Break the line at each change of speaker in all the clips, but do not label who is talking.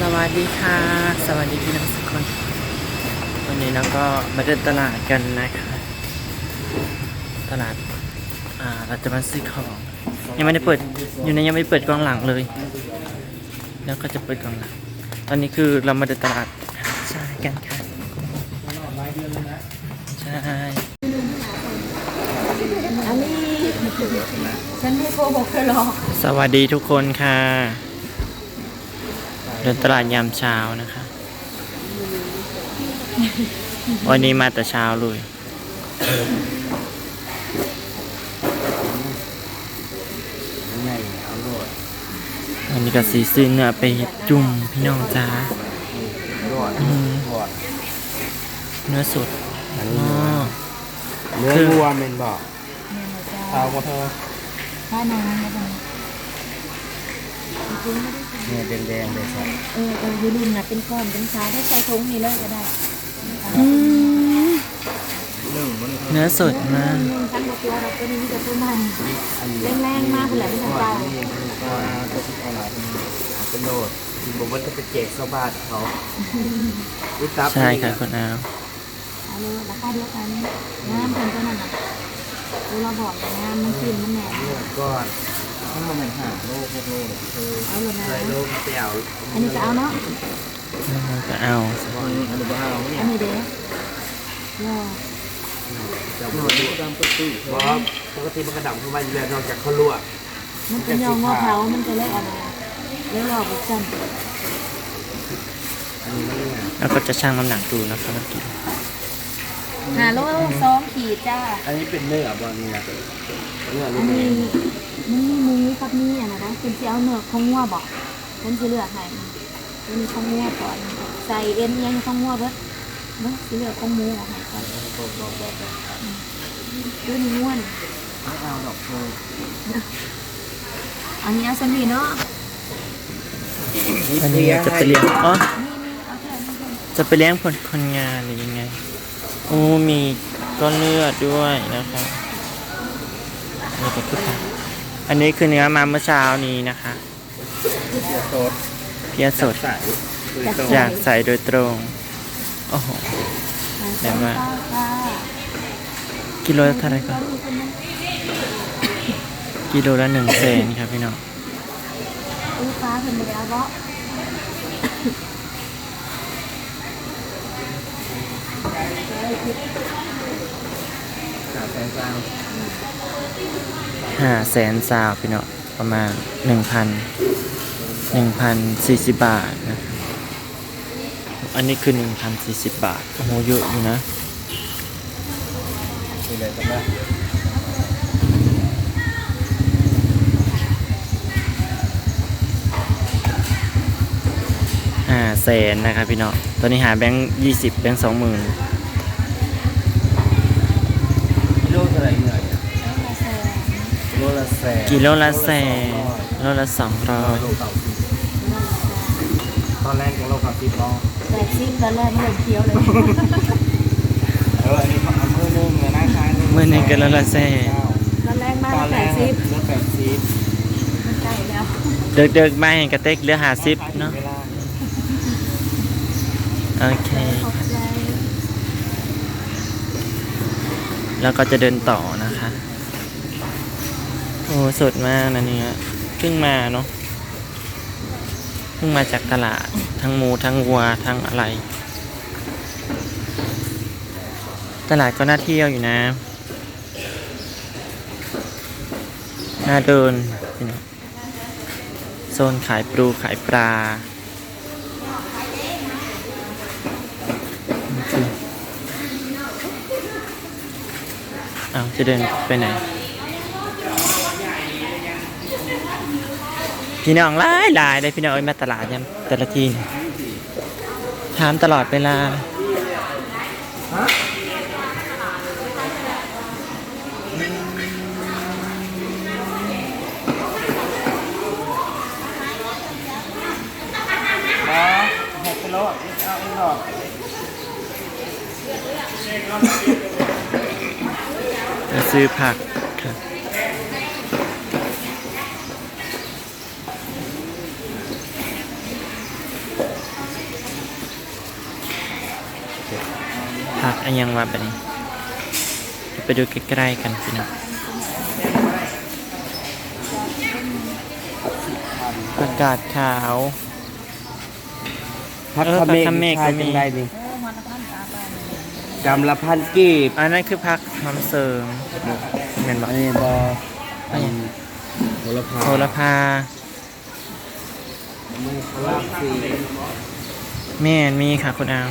สวัสดีค่ะ สวัสดีพี่น้องทุกคนวันนี้เราก็มาเดินตลาดกันนะคะ ตลาด อ่า เราจะมาซื้อของ ยังไม่ได้เปิด อยู่ในยังไม่ได้เปิดกล้องหลังเลย แล้วก็จะเปิดกล้องหลัง ตอนนี้คือเรามาเดินตลาดใช่กันค่ะ ใช่
อันนี้ฉันไม่โกหกเธอหรอก
สวัสดีทุกคนค่ะ เดินตลาดยามเช้านะคะ วันนี้มาแต่เช้าเลย
ใหญ่เอาโลด
วันนี้ก็สีซื้อเนื้อไปจุ่มพี่น้องจ้า
โลด
อืม
โลด
เนื้อสด
อัน
อ๋
นี้
อ
เนื้อ
คือ
วัวเมนบอก
เนี่ยนะจ๊ะ
เอาบ่เธอ
ถ้านางนะจ๊ะ
เนี่ยแดงๆเลยครับ
เออเอออยูรุนนะเป็นก้อนเป็นขาได้ใส่ถุงนี่เลยก็ได้
อืม
หนึ่งมัน
เนื้อสดมาก
นึ่งพันกตัวเราก็นี่จะตัวใหม่
อัน
แรงๆมากเลยไม่ทำเบา
นี่ก็ตัวที่เอาหลายเป็นโลดที่บอกว่าจะไปแจกชาวบ้านเขาวิตับ
ใช่ค่ะคุณอาว
เอาเลยราคาเดียวกันงามเป็นตัวนั้นน่ะดูเราบอกเลยงามมันกินมันแหน
เนื้อก้อน ถ้ามันเป็นห่าโลกพวกโลกคือ
เอาเลยนะ
ใส่โลกเปรี้ยว
อันนี้จะเอาเนาะ
ก็เอา
อันนี้อันนี้บ่เอาเนี่ยอั
นนี้เด้อ
จะเอาดูดำประตูบอกปกติมันกระดำเข้ามาอยู่แล้วนอกจากเขาลวก
มันเป็นยองงอเขามันจะเล็กอะไรแล้วรอบุกจัน
แล้วก็จะชั่งน้ำหนักดูนะครับเมื่อกี้
หาโลสองขีดจ้า
อันนี้เป็นเนื้อบอลเนี่นะเนื้อลู
น
ก
นี้
เอง
มันมีหมูกับมีอะนะนะเป็นสิเอาเนื้อของงัวบอกเป็นสิเลือกให้เป็นของงัวก่อน ใส่เอ็นยังของงัวเบิดเบิดสิเลือกของหมูออกให้ก่อนดูนี่ง่วน
ไม่เอาดอกเธอ
อันนี้เอาสมีเนาะ
อันนี้จะไปเลี้ยงอ๋อ
นี่นี่เอาแค่นี้ก่อน
จะไปเลี้ยงคนคนงานหรือยังไงโอ้มีก้อนเลือดด้วยนะครับนี่ก็คือ อันนี้คือเนื้อมาเมื่อเช้านี้นะคะ
เสียโซด
เพียสด
ใส่คือโซ
อยากใส่โดยตรง โอ้โหแบ่งมา
ค่ะ
กิโลละเท่าไหร่ก่อนกิโลละหนึ่งแสนครับพี่น้อง
ลูกค้าเพิ่นบ่ได้เอาเนาะ
สามแสนสาม
ห้าแสนซาวพี่เน้องประมาณหนึ่งพันหนึ่งพันสี่สิบบาทนะอันนี้คือหนึ่งพันสี่สิบบาท โอ้โหเยอะอยู่นะห้าแสนนะครับพี่เน้องตอนนี้หาแบงค์ยี่สิบแบงค์สองหมื่น
กิโลเท่าไหร่เหนื่อย
แล้วมาแซ่
โลละแสน
กิโลละแสนโลละสองร้อย
โลเก่าสิบตอนแรกยังโลเก่าสิบรอบ
แปดสิบตอนแรกเริ่มเคี้ยวเลย
เอออันนี้เขาเอามือหนึงเลยนะคล้าย
เมื่อนี้ก็โลละแสน
ตอนแรกมา
ตอนแร
แป
ก
ดสิบ
ลดแปดสิบ
มันใกล้แล้ว
เดิกเดิกๆมาเห็นกระเต็กเหลือหาสิบเนาะ
เวลา
โอเค
ขอบใจ
แล้วก็จะเดินต่อนะคะ โอ้สดมากนะเนี่ยเพิ่งมาเนาะเพิ่งมาจากตลาดทั้งหมูทั้งวัวทั้งอะไร ตลาดก็น่าเที่ยวอยู่นะน่าเดินโซนขายปลูขายปลาคือ เอาจะเดินไปไหน พี่น้องหลายหลายเลยพี่น้องเอ้ยมาตลาดยังแต่ละทีถามตลอดเวลา ซื้อผักค่ะผักอันยังมาแบบนี้ ไปดูใกล้ๆกันสินะองผักกาดขาว
พัก
เอ
เมก
พักเข
มก
ก็มี
เป็นไรนี่ กำละพันกีบ
อันนั้นคือผักน้ำเสริมเห็นบอ
อันนี้บออันโหระพา
โหระพา
มูคลาบสี
แม่นมีค่ะคุณอาว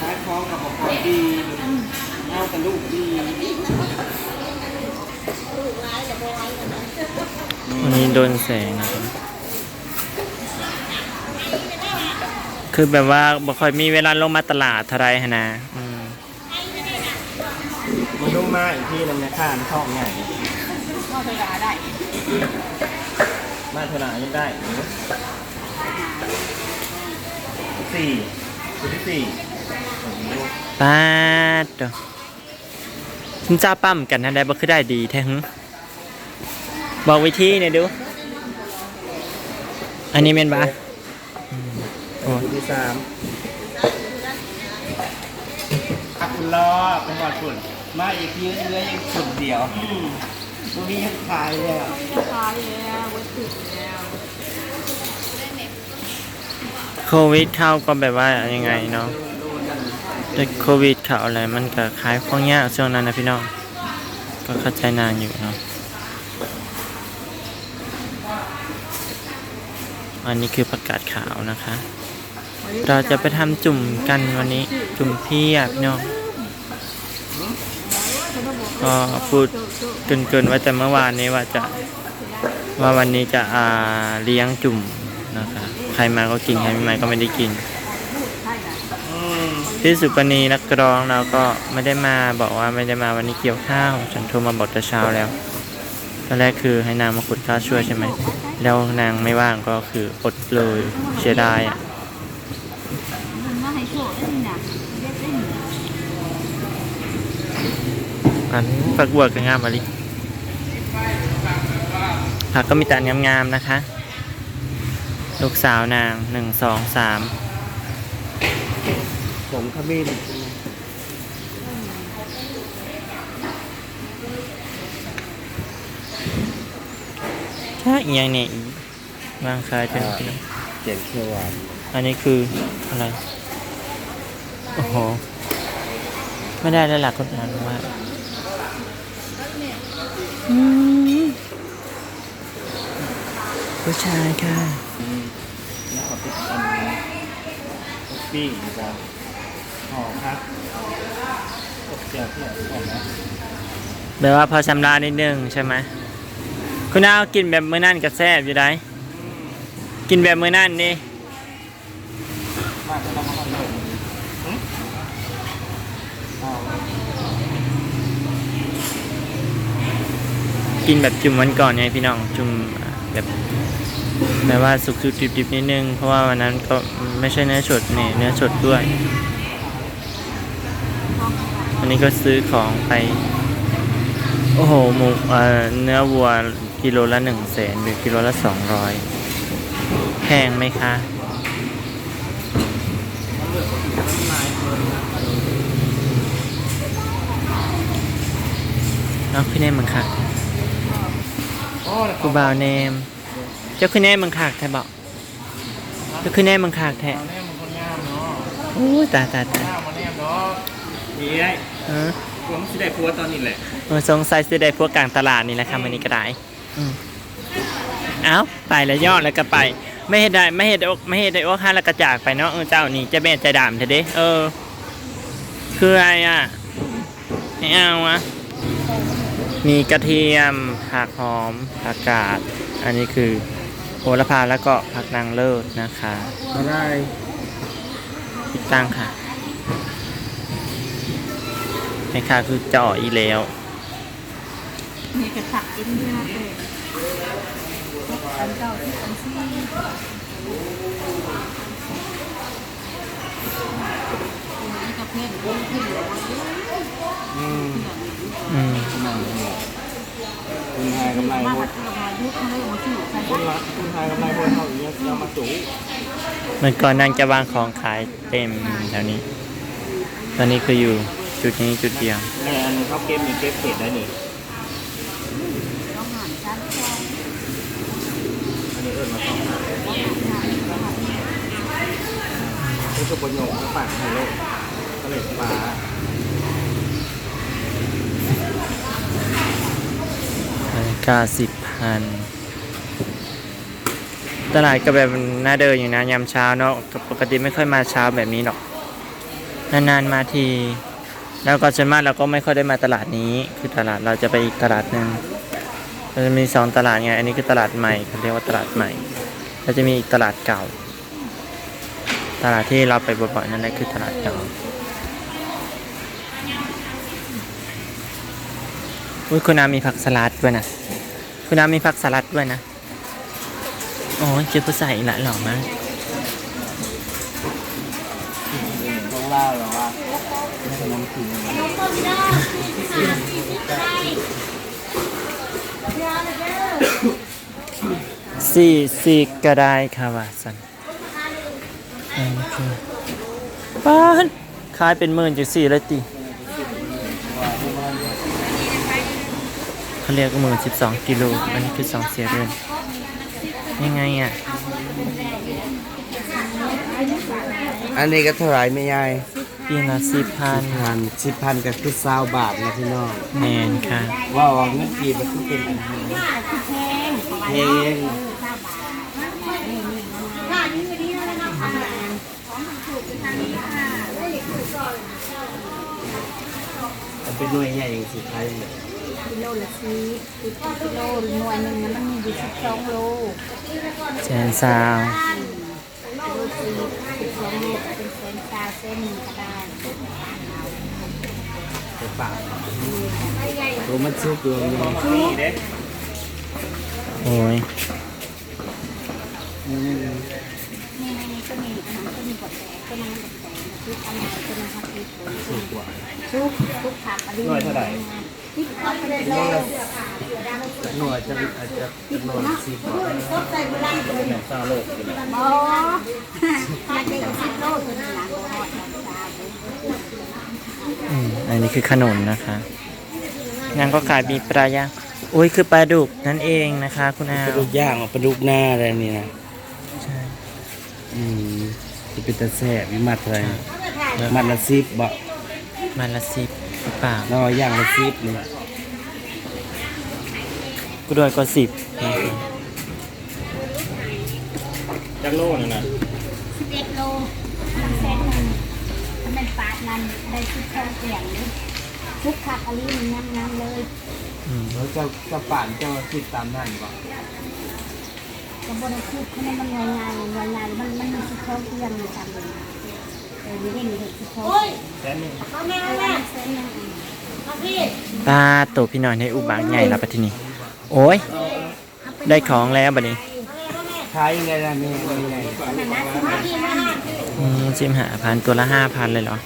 ขายของกับของดี เอาแต่ลูกดี
วันนี้โดนแสงนะครับคือแบบว่าบ่ค่อยมีเวลาลงมาตลาดเท่าไรหนนะอืม
มันลงมาอีกทีนึงนะข้ามช่องใหญ่มาเท่าไหร่ยังได้หนูสี่ชุดที่สี่
ป้าดเด้อ คุณเจ้าปั้มกันนะได้บ่คือได้ดีแท้หึบอกวิธีหน่อยดู อันนี้เมนบะอืมโอ้
ชุดที่สามอักคุณรอเป็นหวัดฝุ่นมาอีกทีเรื่อยยังสุดเดียวตรงนี้ยังขายเลยอะ
ขายแล้ววัตถุแล้ว
โควิดเข้าก็แบบว่ายังไงเนาะ แต่โควิดข้าวอะไรมันก็ขายของยากช่วงนั้นนะพี่น้อง ก็เข้าใจนานอยู่เนาะอันนี้คือประกาศขาวนะคะ เราจะไปทำจุ่มกันวันนี้จุ่มเพียบเนาะก็พูดเกินเกินๆไว้แต่เมื่อวานนี้ว่าจะว่าวันนี้จะอ่าเลี้ยงจุ่มนะคะใครมาก็กินใครไม่มาก็ไม่ได้กิน พี่สุปณีนักร้องเราก็ไม่ได้มาบอกว่าไม่ได้มาวันนี้เกี่ยวข้าว ฉันโทรมาบอกแต่เช้าแล้วตอนแรกคือให้นางมาขุดข้าวช่วยใช่ไหม แล้วนางไม่ว่างก็คืออดเลยเสียดายอะ
มันมาให้โชคได้นี่นะเรียได้
อันฝักบัวก็งามมาลิผักก็มีแต่งามๆนะคะ ลูกสาวนางหนึ่งสองสาม
ผมขมิ้น
ถ้าอีกอย่างเนี่ยอีกวางขายเป็นพี่น้อง
เจ็ดเขียวหวาน
อันนี้คืออะไร โอ้โห ไม่ได้แล้วหลักคนอ่านว่าอืมผู้ชายค่ะ
แล้วก็เป็นอันนี้ปิ้งนะครับ หอครับตกเจียวที่ยวก่อนนะ
แบบว่าพอชำระนิดนึงใช่ไหมคุณเอากินแบบมื้อนั่นกับแซ่บอยู่ได้กินแบบมื้อนั่นนี่
มาจะต้องมาทำเลย
กินแบบจุ่มวันก่อนไงพี่น้องจุ่มแบบแบบว่าสุกๆดิบๆนิดนึง เพราะว่าวันนั้นก็ไม่ใช่เนื้อสดเนี่ยเนื้อสดด้วย นี้ก็ซื้อของไป โอ้โหหมูเนื้อวัวกิโลละหนึ่งแสนหรือกิโลละสองร้อยแพงไหมคะเนาะพี่เนมมึงค่ะกูบ่าวเนม เจ้าคือแน่มึงขากแท้บอกเจ้าคือแน่มึงขากแท้โอ้ตาตาตาย
งามมาแน่ เนาะนี่ได้
เออ
ผมสิได้พัวตอนนี้แหละ
เออสงสัยสิได้พวกกลางตลาดนี่แหละค่ะมันนี้ก็ได้อืมเอ้าไปแล้วยอดแล้วก็ไป ไม่เห็นได้ไม่เห็นได้อกไม่เห็นได้อกห้าแล้วก็จากไปเนาะเออเจ้านี่เจะแม่ใจดำเถอะเด้เออ คืออะไรอะไม่เอาอะมีกระเทียมผักหอมผักกาด อันนี้คือโหระพาแล้วก็ผักนางเลิศนะคะ
มาได้
ติดตั้งค่ะ แม่ค้าคือจ่ออีแล้ว
มีกระถักเอ็นเดียวเลยอันเก่าที่อันซี่มีกับเพื่อนเพื่อนเพื่อน
อืม
อืม
คุณไทยกำไรหม
มั
ด
นคืออายุเขายมาสู่ใส่
คุณไทยกำไรหมดเท่าอย่างเงี้ยเอามาสูง
เมื่อก่อนนางจะวางของขายเต็มแถวนี้ ตอนนี้คืออยู่ จุดนี้จุดเดียว
แม่อันเขาเก็บมีเก็บเศษได้นี่
ต้องหันชั้นแค่
อันนี้เอิ้นมาสองหานี่คือประโยชน์ของปากไฮโลก็เลยปลา
นาฬิกาสิบพันตลาดก็แบบน่าเดินอยู่นะยามเช้าเนาะปกติไม่ค่อยมาเช้าแบบนี้หรอก นานๆมาที แล้วก็ส่วนมากเราก็ไม่ค่อยได้มาตลาดนี้ คือตลาดเราจะไปอีกตลาดหนึ่งเราจะมีสองตลาดไง อันนี้คือตลาดใหม่เขาเรียกว่าตลาดใหม่ แล้วจะมีอีกตลาดเก่า ตลาดที่เราไปบ่อยๆนั่นแหละคือตลาดเก่าอุ้ยคุณอามีผักสลัดด้วยนะ คุณอามีผักสลัดด้วยนะ โอ้ยเจอผู้ใส่ละหล่อมาก
ต้อง เล่าหรอว่าไม่ขนมถึง
สี่สี่ก็ได้ค่ะว่าสันอันนี้คือป้านขายเป็นหมื่นจากสี่เลยติเขาเรียกหมื่นสิบสองกิโลอันนี้คือสองเสียเดือนยังไงอะ
อันนี้ก็เท่าไรไม่ยาย
ปีละสิบพัน
พันสิบพันก็คือซาวบาทนะพี่น้อง
แมนค่ะ
ว่าว่าเงินกีบมันคือเป็นอันนี้เพลงมันเป็นหน่วยใหญ่อย่างสุดท้ายเนี่ย
กิโลละสิบสิบกิโลหน่วยหนึ่งมันมีอยู่สิบสองโล
แสนซาว
โล สิบสิบสองโลเป็นเซนซาเส้นก็ได้
ไปปากตัวมันซื้อตัวนึง
นี่เด้
โอ้ย
นี่นี่ก็มีอาหารก็มีบดแดงก็มีบดแดงทุกอันไหนก็มีครับทุกทุกทุกทุกผักอะไรที่าไปเลย
หน่วยจะอาจจะหน่วยสิบบาท
ก็ใส่เวลาตัว
แม่เศร้าโลกอยู่แล้ว
โอ้ถ้าได้สิบโลตัวนี้นะก็หอดซา
อืมอันนี้คือขนมนะคะงานก็ขายมีปลาย่างอุ้ยคือปลาดุกนั่นเองนะคะ คุณอา
ปลาดุกย่างอะปลาดุกหน้าอะไรนี่นะ
ใช่
อืมจะเป็นตะแซ่บวิมัดอะไรมัดละสิบบ่
มันละสิบ หรือเปล่า
น้อยย่างละสิบนี่
กูด้วยก็สิบ
จักโลนึงนะ
สิบเอ็ดโลแสนหนึ่งถ้าเป็นปาดนั้นได้สิบสองเสียงทุกผักอะไรมันยังยังเลย
อืม
แล้วเจ้าเจ้าป่านเจ้าคิดตามนั่นบ่
ก็บริสุทธิ์เพราะมันง่ายง่ายง่ายง่ายมันมันมีสิบสองเสียงอยู่ตามเลย
แสนหนึ่ง
แม่แม่เส้นยัง
ปลาตัวพี่น้อยในอุบางใหญ่ละปะทีนี้ โอ้ย ได้ของแล้วบัดนี้
ขายยังไงล่ะแม่ยังไง
นั่นนะสิบห้าทีนะ
อืมชิมหาพันตัวละห้าพันเลยเหรอ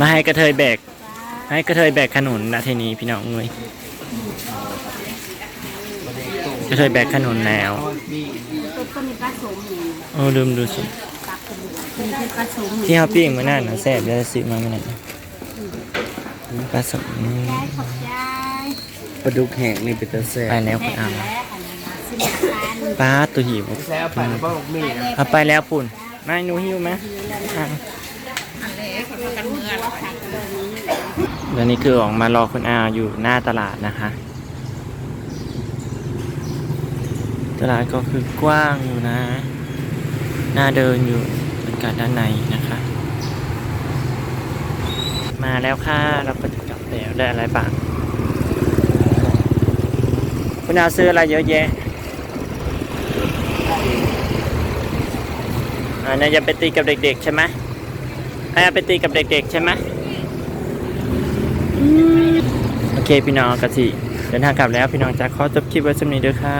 มาให้กระเทยแบก ให้กระเทยแบกขนุนนะทีนี้พี่น้องเอ้ย กระเทยแบกขนุนแล้ว
ตัวก็มีปลาสมอยู่
โอ้ลืมดูสิ
ปลาเป็นเป็นปลาสม
ที่เขาปิ้งมานั่นนะแซ่บแล้วซื้อมาเมื่อไหร่ปลาสม
ได้ขอบใจ
ปลาดุกแห้งนี่เป็นตะแซ่
ไป
บ
แล้วคุณอาม
และอันนี้สิบพัน
ปลาตัวหิว
แซ่บไปแล้วบ่บอกมีนะ
เอาไปแล้วปุ่นไม่หนูหิวไหมอะเดี๋ยวนี้คือออกมารอคุณอาอยู่หน้าตลาดนะคะ ตลาดก็คือกว้างอยู่นะน้าเดินอยู่บรรยากาศด้านในนะคะ มาแล้วค่ะ เราก็จะกลับแล้วได้อะไรบ้างคุณอาซื้ออะไรเยอะแยะอันนี้จะไปตีกับเด็กๆใช่ไหมให้เอาไปตีกับเด็กๆใช่ไหมโอเคพี่น้องกะสิเดินทางกลับแล้วพี่น้องจะขอจบคลิปไว้สำนี้ด้วยค่ะ